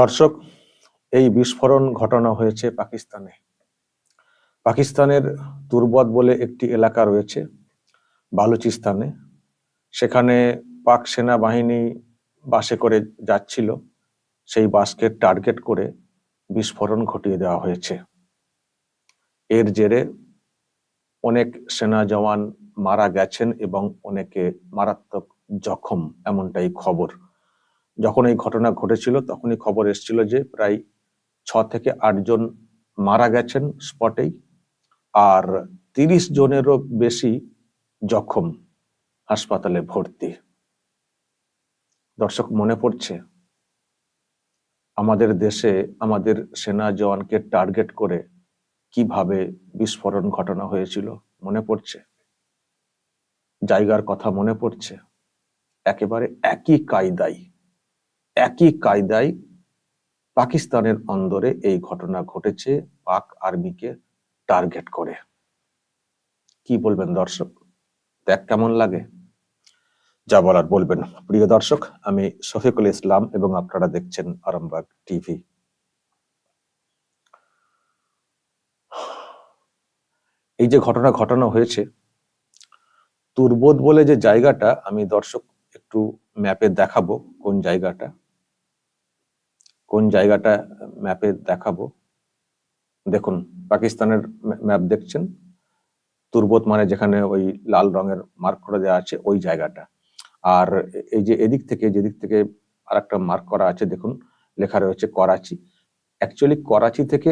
দর্শক, এই বিস্ফোরণ ঘটনা হয়েছে পাকিস্তানে। পাকিস্তানের তুরবত বলে একটি এলাকা রয়েছে বালুচিস্তানে। সেখানে পাক সেনাবাহিনী বাসে করে যাচ্ছিল। সেই বাসকে টার্গেট করে বিস্ফোরণ ঘটিয়ে দেওয়া হয়েছে। এর জেরে অনেক সেনা জওয়ান মারা গেছেন এবং অনেকে মারাত্মক জখম, এমনটাই খবর। যখন এই ঘটনা ঘটেছিল, তখনই খবর এসেছিল যে প্রায় ছ থেকে আট জন মারা গেছেন স্পটেই, আর তিরিশ জনেরও বেশি জখম হাসপাতালে ভর্তি। দর্শক, মনে পড়ছে? আমাদের দেশে আমাদের সেনা জওয়ানকে টার্গেট করে কীভাবে বিস্ফোরণ ঘটনা হয়েছিল মনে পড়ছে? জায়গার কথা মনে পড়ছে? একেবারে একই কায়দায় একই কায়দায় পাকিস্তানের অন্দরে এই ঘটনা ঘটেছে, পাক আর্মিকে টার্গেট করে। কি বলবেন দর্শক? দেখ কেমন লাগে? যা বলার বলবেন। প্রিয় দর্শক, আমি শফিকুল ইসলাম এবং আপনারা দেখছেন আরামবাগ টিভি। এই যে ঘটনা ঘটানো হয়েছে তুরবোধ বলে যে জায়গাটা, আমি দর্শক একটু ম্যাপে দেখাবো কোন জায়গাটা। কোন জায়গাটা ম্যাপে দেখাবো। দেখুন, পাকিস্তানের ম্যাপ দেখছেন? তুরবত মানে যেখানে ওই লাল রঙের মার্ক করে দেওয়া আছে, ওই জায়গাটা। আর এই যে এদিক থেকে, যেদিক থেকে আর একটা মার্ক করা আছে, দেখুন, লেখা রয়েছে করাচি। অ্যাকচুয়ালি করাচি থেকে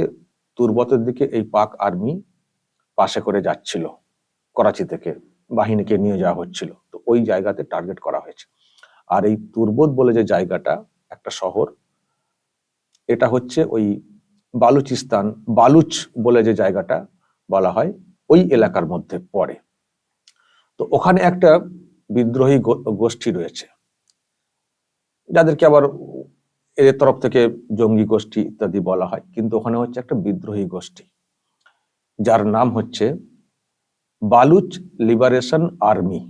তুরবতের দিকে এই পাক আর্মি পাশে করে যাচ্ছিল, করাচি থেকে। বাহিনীকে নিয়ে যাওয়া হচ্ছিল। তো ওই জায়গাতে টার্গেট করা হয়েছে। আর এই তুরবত বলে যে জায়গাটা, একটা শহর এটা হচ্ছে ওই বালুচিস্তান, বালুচ বলে যে জায়গাটা বলা হয়, ওই এলাকার মধ্যে পড়ে। তো ওখানে একটা বিদ্রোহী গোষ্ঠী রয়েছে। যাদেরকে আবার এদের তরফ থেকে জঙ্গি গোষ্ঠী ইত্যাদি বলা হয়, কিন্তু ওখানে হচ্ছে একটা বিদ্রোহী গোষ্ঠী, যার নাম হচ্ছে Baloch liberation army,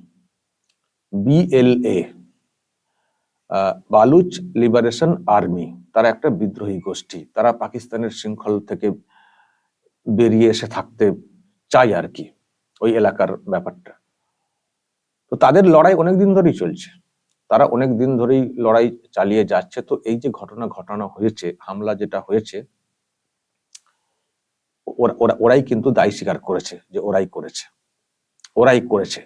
BLA. Baloch liberation army. তারা একটা বিদ্রোহী গোষ্ঠী। তারা পাকিস্তানের শৃঙ্খল থেকে বেরিয়ে এসে থাকতে চায় আর কি, ওই এলাকার ব্যাপারটা। তো তাদের লড়াই অনেক দিন ধরেই চলছে। তারা অনেক দিন ধরেই লড়াই চালিয়ে যাচ্ছে। তো এই যে ঘটনা ঘটানো হয়েছে, হামলা যেটা হয়েছে ওরা, ওরাই কিন্তু দায় স্বীকার করেছে যে ওরাই করেছে। ওরাই করেছে।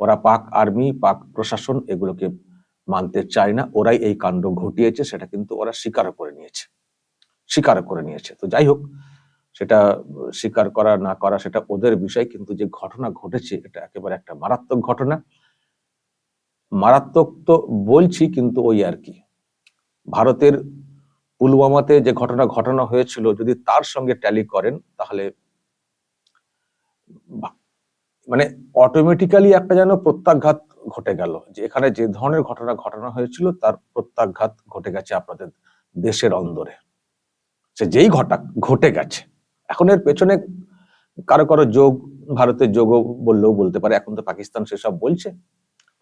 ওরা পাক আর্মি, পাক প্রশাসন এগুলোকে মানতে চায় না, ওরাই এই কাণ্ড ঘটিয়েছে, সেটা কিন্তু ওরা স্বীকার করে নিয়েছে। স্বীকার করে নিয়েছে। তো যাই হোক, সেটা স্বীকার করা না করা, সেটা ওদের বিষয়, কিন্তু যে ঘটনা ঘটেছে, এটা একেবারে একটা মারাত্মক ঘটনা। মারাত্মক তো বলছি, কিন্তু ওই আর কি। ভারতের পুলওয়ামাতে যে ঘটনা ঘটনা হয়েছিল, যদি তার সঙ্গে ট্যালি করেন, তাহলে মানে অটোমেটিক্যালি একটা যেন প্রত্যাঘাত ঘটে গেল। যে এখানে যে ধরনের ঘটনা ঘটনা হয়েছিল তার প্রত্যাঘাত ঘটে গেছে আপনাদের দেশের অন্দরে। সে যেই ঘটা, ঘটে গেছে। এখন এর পেছনে কারও কারও যোগ, ভারতের যোগও বললেও বলতে পারে। এখন তো পাকিস্তান সেসব বলছে।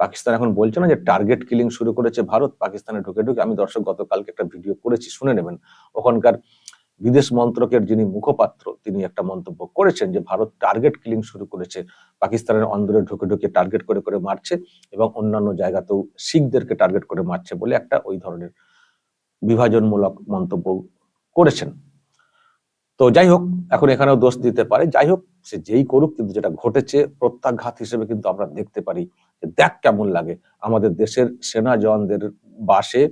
পাকিস্তান এখন বলছে না যে টার্গেট কিলিং শুরু করেছে ভারত। পাকিস্তানে ঢুকে ঢুকে আমি দর্শক গতকালকে একটা ভিডিও করেছি, শুনে নেবেন। ওখানকার বিদেশ মন্ত্রকের যিনি মুখপাত্র, তিনি একটা মন্তব্য করেছেন যে, ভারত টার্গেট কিলিং শুরু করেছে। পাকিস্তানের অন্দরে ঢুকে ঢুকে টার্গেট করে করে মারছে এবং অন্যান্য জায়গাতেও শিখদেরকে টার্গেট করে মারছে বলে একটা ওই ধরনের বিভাজনমূলক মন্তব্য করেছেন। তো যাই হোক, এখন এখানেও দোষ দিতে পারে। যাই হোক, সে যেই করুক, কিন্তু যেটা ঘটেছে, প্রত্যাঘাত হিসেবে কিন্তু আমরা দেখতে পারি যে, দেখ কেমন লাগে। আমাদের দেশের সেনা জওয়ানদের বাসে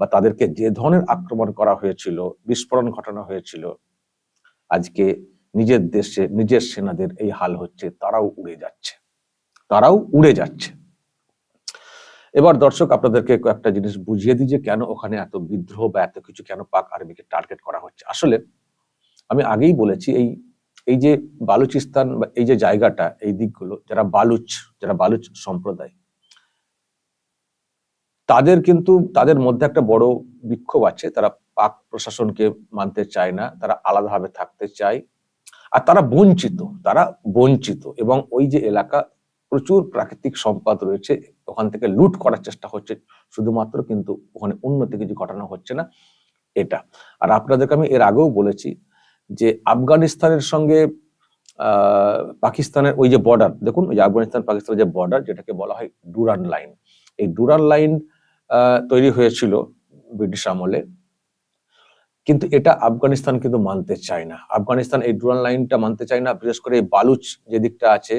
বা তাদেরকে যে ধরনের আক্রমণ করা হয়েছিল, বিস্ফোরণ ঘটানো হয়েছিল, আজকে নিজের দেশে, নিজের সেনাদের এই হাল হচ্ছে, তারাও উড়ে যাচ্ছে। তারাও উড়ে যাচ্ছে। এবার দর্শক, আপনাদেরকে কয়েকটা জিনিস বুঝিয়ে দিই যে কেন ওখানে এত বিদ্রোহ বা এত কিছু কেন পাক আর্মিকে টার্গেট করা হচ্ছে। আসলে আমি আগেই বলেছি, এই এই যে বালুচিস্তান বা এই যে জায়গাটা, এই দিকগুলো, যারা বালুচ যারা বালুচ সম্প্রদায় তাদের কিন্তু, তাদের মধ্যে একটা বড় বিক্ষোভ আছে। তারা পাক প্রশাসনকে মানতে চায় না, তারা আলাদাভাবে থাকতে চায়। আর তারা বঞ্চিত তারা বঞ্চিত এবং ওই যে এলাকা প্রচুর প্রাকৃতিক সম্পদ রয়েছে, ওখান থেকে লুট করার চেষ্টা হচ্ছে, শুধুমাত্র কিন্তু ওখানে উন্নতি কিছু ঘটানো হচ্ছে না, এটা। আর আপনাদেরকে আমি এর আগেও বলেছি যে আফগানিস্তানের সঙ্গে পাকিস্তানের ওই যে বর্ডার দেখুন, ওই আফগানিস্তান পাকিস্তানের যে বর্ডার যেটাকে বলা হয় ডুরান লাইন এই ডুরান লাইন তৈরি হয়েছিল ব্রিটিশ আমলে। কিন্তু এটা আফগানিস্তান কিন্তু মানতে চায় না। আফগানিস্তান এই ডুরান লাইনটা মানতে চায় না, বিশেষ করে বালুচ যে দিকটা আছে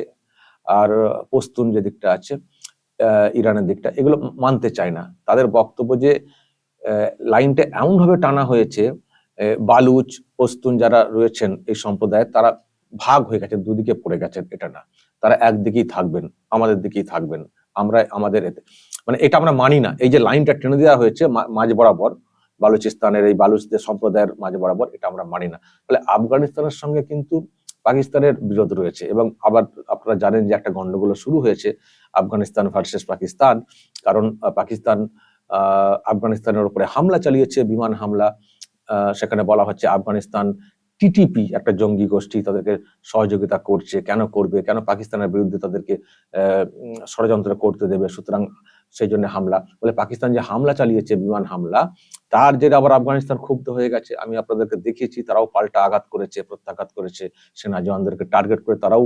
আর পস্তুন যে দিকটা আছে ইরানের দিকটা, এগুলো মানতে চায় না। তাদের বক্তব্য যে লাইনটা এমনভাবে টানা হয়েছে বালুচ পস্তুন যারা রয়েছেন এই সম্প্রদায়ে, তারা ভাগ হয়ে গেছে দুদিকে পড়ে গেছেন, এটা না। তারা একদিকেই থাকবেন, আমাদের দিকেই থাকবেন আমরা আমাদের এতে। মানে এটা আমরা মানি না। এই যে লাইনটা টেনে দেওয়া হয়েছে মাঝ বরাবর, বালুচিস্তানের এই বালুচদের সম্প্রদায়ের মাঝে বরাবর, এটা আমরা মানি না। ফলে আফগানিস্তানের সঙ্গে কিন্তু পাকিস্তানের বিরোধ রয়েছে এবং আবার আপনারা জানেন যে একটা গন্ডগোল শুরু হয়েছে আফগানিস্তান ভার্সেস পাকিস্তান, কারণ পাকিস্তান আফগানিস্তানের উপরে হামলা চালিয়েছে, বিমান হামলা সেখানে বলা হচ্ছে আফগানিস্তান টিটিপি, একটা জঙ্গি গোষ্ঠী তাদেরকে সহযোগিতা করছে, কেন করবে, কেন পাকিস্তানের বিরুদ্ধে তাদেরকে ষড়যন্ত্র করতে দেবে, সুতরাং সেই জন্য হামলা। বলে পাকিস্তান যে হামলা চালিয়েছে, বিমান হামলা, তার জেরে আবার আফগানিস্তান ক্ষুব্ধ হয়ে গেছে। আমি আপনাদেরকে দেখিয়েছি, তারাও পাল্টা আঘাত করেছে, প্রত্যাঘাত করেছে। সেনা জওয়ানদেরকে টার্গেট করে তারাও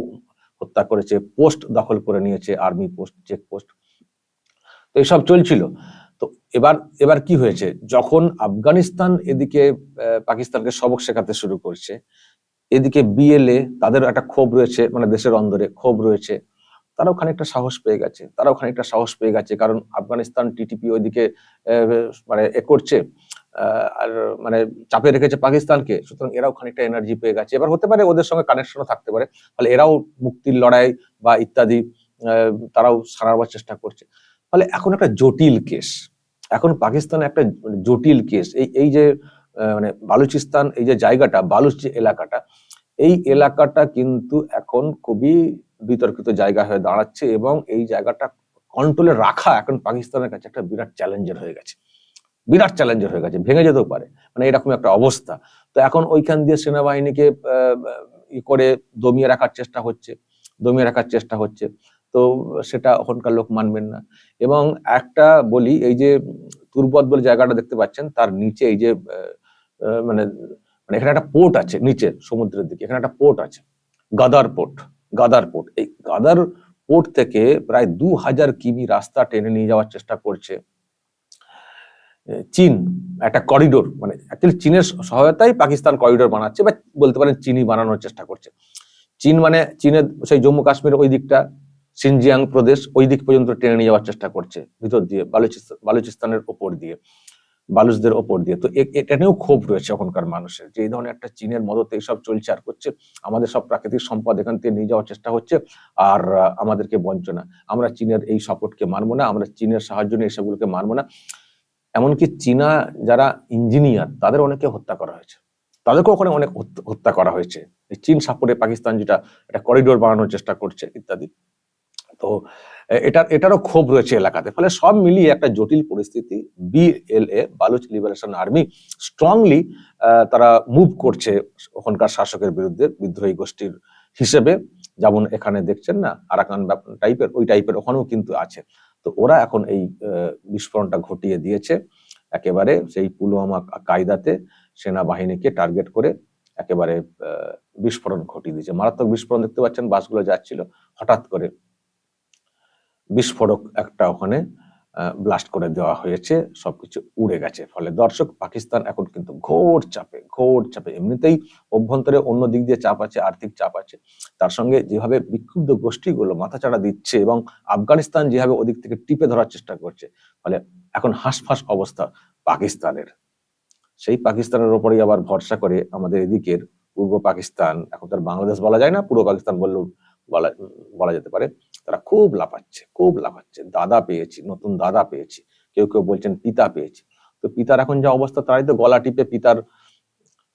হত্যা করেছে, পোস্ট দখল করে নিয়েছে, আর্মি পোস্ট, চেক পোস্ট। তো এসব চলছিল। তো এবার এবার কি হয়েছে? যখন আফগানিস্তান এদিকে পাকিস্তানকে সবক শেখাতে শুরু করছে, এদিকে বিএলএ তাদের একটা ক্ষোভ রয়েছে মানে দেশের অন্দরে ক্ষোভ রয়েছে। তারাও খানিকটা সাহস পেয়ে গেছে, তারাও খানিকটা সাহস পেয়ে গেছে, কারণ আফগানিস্তান টিটিপি ওইদিকে মানে এ করছে আর মানে চাপে রেখেছে পাকিস্তানকে, সুতরাং এরাও খানিকটা এনার্জি পেয়ে গেছে। এবার হতে পারে ওদের সঙ্গে কানেকশনও থাকতে পারে, ফলে এরাও মুক্তির লড়াই বা ইত্যাদি তারাও সারাবার চেষ্টা করছে। ফলে এখন একটা জটিল কেস এখন পাকিস্তানে একটা জটিল কেস এই এই যে মানে বালুচিস্তান, এই যে জায়গাটা, বালুচ যে এলাকাটা, এই এলাকাটা কিন্তু এখন খুবই বিতর্কিত জায়গা হয়ে দাঁড়াচ্ছে এবং এই জায়গাটা কন্ট্রোলে রাখা এখন পাকিস্তানের কাছে একটা বিরাট চ্যালেঞ্জের হয়ে গেছে। বিরাট চ্যালেঞ্জের হয়ে গেছে, ভেঙে যেতেও পারে মানে এরকম একটা অবস্থা। তো এখন ওইখান দিয়ে সেনাবাহিনীকে ই করে দমিয়ে রাখার চেষ্টা হচ্ছে, দমিয়ে রাখার চেষ্টা হচ্ছে। তো সেটা ওখানকার লোক মানবেন না। এবং একটা বলি, এই যে তুরবত বলে জায়গাটা দেখতে পাচ্ছেন, তার নিচে এই যে মানে মানে এখানে একটা পোর্ট আছে, নিচে, সমুদ্রের দিকে, এখানে একটা পোর্ট আছে, গাদার পোর্ট গাদার পোর্ট এই গাদার পোর্ট থেকে প্রায় দু হাজার কিমি রাস্তা টেনে নিয়ে যাওয়ার চেষ্টা করছে চীন। একটা করিডোর মানে অ্যাকচুয়ালি চীনের সহায়তায় পাকিস্তান করিডোর বানাচ্ছে বা বলতে পারেন চীনই বানানোর চেষ্টা করছে। চীন মানে চীনের, সেই জম্মু কাশ্মীর ওই দিকটা, সিনজিয়াং প্রদেশ ওই দিক পর্যন্ত টেনে নিয়ে যাওয়ার চেষ্টা করছে, ভিতর দিয়ে বালুচিস্তান বালুচিস্তানের ওপর দিয়ে। বালুচদের ওপর দিয়ে। তো এটা নিয়েও ক্ষোভ রয়েছে এখনকার মানুষের যে এই ধরনের একটা চীনের মদতে এইসব চলছে আর করছে। আমাদের সব প্রাকৃতিক সম্পদ এখান থেকে নিয়ে যাওয়ার চেষ্টা হচ্ছে আর আমাদেরকে বঞ্চনা। আমরা চীনের এই সাপোর্টকে মানবো না, আমরা চীনের সাহায্য নিয়ে এসবগুলোকে মানবো না। এমনকি চীনা যারা ইঞ্জিনিয়ার, তাদের অনেকে হত্যা করা হয়েছে। তাদেরকেও ওখানে অনেক হত্যা- করা হয়েছে। চীন সাপোর্টে পাকিস্তান যেটা, একটা করিডোর বানানোর চেষ্টা করছে, ইত্যাদি। তো এটার, এটারও ক্ষোভ রয়েছে এলাকাতে। ফলে সব মিলিয়ে একটা জটিল পরিস্থিতি। BLA Baloch liberation army strongly তারা মুভ করছে ওখানকার শাসকের বিরুদ্ধে বিদ্রোহী গোষ্ঠীর হিসেবে। যেমন এখানে দেখছেন না, আরাকান টাইপের ওই টাইপের ওখানেও কিন্তু আছে। তো ওরা এখন এই বিস্ফোরণটা ঘটিয়ে দিয়েছে। একেবারে সেই পুলওয়ামা কায়দাতে সেনাবাহিনীকে টার্গেট করে একেবারে বিস্ফোরণ ঘটিয়ে দিয়েছে। মারাত্মক বিস্ফোরণ দেখতে পাচ্ছেন, বাসগুলো যাচ্ছিল। হঠাৎ করে বিস্ফোরক একটা ওখানে ব্লাস্ট করে দেওয়া হয়েছে, সবকিছু উড়ে গেছে। ফলে দর্শক পাকিস্তান এখন কিন্তু ঘোর চাপে ঘোর চাপে। এমনিতেই অভ্যন্তরে অন্য দিক দিয়ে চাপ আছে, আর্থিক চাপ আছে। তার সঙ্গে যেভাবে বিক্ষুব্ধ গোষ্ঠীগুলো মাথাচাড়া দিচ্ছে এবং আফগানিস্তান যেভাবে ওদিক থেকে টিপে ধরার চেষ্টা করছে, ফলে এখন হাঁসফাঁস অবস্থা পাকিস্তানের। সেই পাকিস্তানের ওপরেই আবার ভরসা করে আমাদের এদিকের পূর্ব পাকিস্তান। এখন তার বাংলাদেশ বলা যায় না, পূর্ব পাকিস্তান বললেও বলা বলা যেতে পারে। তারা খুব লাফাচ্ছে খুব লাফাচ্ছে। দাদা পেয়েছি, নতুন দাদা পেয়েছি, কেউ কেউ বলছেন পিতা পেয়েছি। তো পিতার এখন যা অবস্থা তারাই তো গলা টিপে পিতার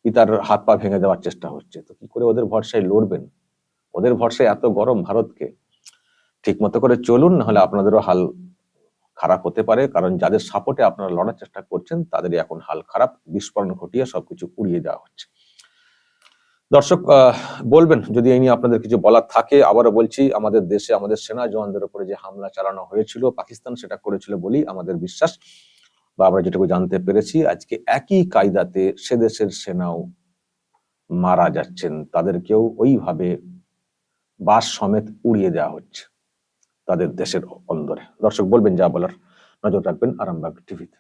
পিতার হাত পা ভেঙে দেওয়ার চেষ্টা হচ্ছে। তো কি করে ওদের ভরসায় লড়বেন? ওদের ভরসায় এত গরম ভারতকে। ঠিক মতো করে চলুন, নাহলে আপনাদেরও হাল খারাপ হতে পারে, কারণ যাদের সাপোর্টে আপনারা লড়ার চেষ্টা করছেন, তাদেরই এখন হাল খারাপ, বিস্ফোরণ ঘটিয়ে সবকিছু উড়িয়ে দেওয়া হচ্ছে। দর্শক বলবেন, যদি এই নিয়ে আপনাদের কিছু বলার থাকে, আবারও বলছি, আমাদের দেশে আমাদের সেনা জওয়ানদের উপরে যে হামলা চালানো হয়েছিল, পাকিস্তান সেটা করেছিল বলেই আমাদের বিশ্বাস। বা আমরা যেটুকু জানতে পেরেছি, আজকে একই কায়দাতে সে দেশের সেনাও মারা যাচ্ছেন। তাদেরকেও ওইভাবে বাস সমেত উড়িয়ে দেওয়া হচ্ছে, তাদের দেশের অন্দরে। দর্শক, বলবেন যা বলার, নজর রাখবেন আরামবাগ টিভিতে।